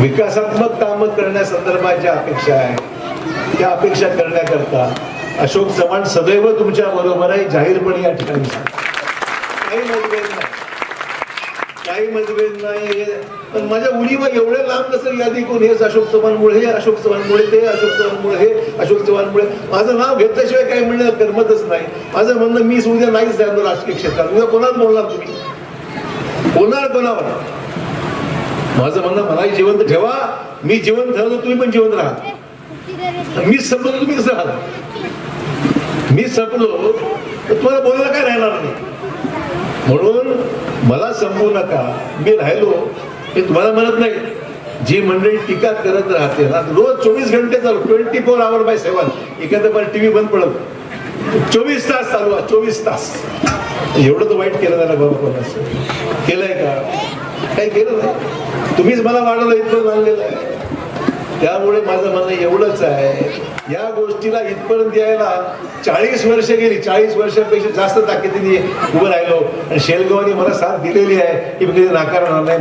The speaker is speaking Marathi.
विकासात्मक कामं करण्यासंदर्भाच्या अपेक्षा आहे. त्या अपेक्षा करण्याकरता अशोक चव्हाण सदैव तुमच्या बरोबर आहे जाहीरपणे या ठिकाणी काही मतभेद नाही. काही मतभेद नाही पण माझ्या उडीवर एवढे लांब कसं यादी कोण? हेच अशोक चव्हाणमुळे हे अशोक चव्हाणमुळे ते अशोक चव्हाणमुळे हे अशोक चव्हाणमुळे. माझं नाव घेतल्याशिवाय काही म्हणणं करमतच नाही. माझं म्हणणं मी उद्या नाहीच जाणार राजकीय क्षेत्रात. उद्या कोणाला बोलणार तुम्ही? बोलणार कोणावर? माझं म्हणणं मलाही जिवंत ठेवा. मी जिवंत राहतो तुम्ही पण जिवंत राहा. मी संपलो तुम्ही कसं राहा मी संपलो तर तुम्हाला बोलायला काय राहणार नाही. म्हणून मला संपवू नका. मी राहिलो हे तुम्हाला म्हणत नाही. जी मंडळी टीका करत राहते ना रोज चोवीस घंटे चालू twenty four hour by seven एखादं पण टीव्ही बंद पडत चोवीस तास चालू आहे चोवीस तास. एवढं तर वाईट केलं ना बाबा केलंय का? काही केलं नाही? तुम्हीच मला वाढवलं इथपर्यंत आणलेलं आहे. त्यामुळे माझं म्हणणं एवढंच आहे या गोष्टीला इथपर्यंत यायला चाळीस वर्ष गेली. चाळीस वर्षापेक्षा जास्त ताकदीने उभं राहिलो. आणि शेलगावनी मला साथ दिलेली आहे की मी कधी नाकारणार नाही.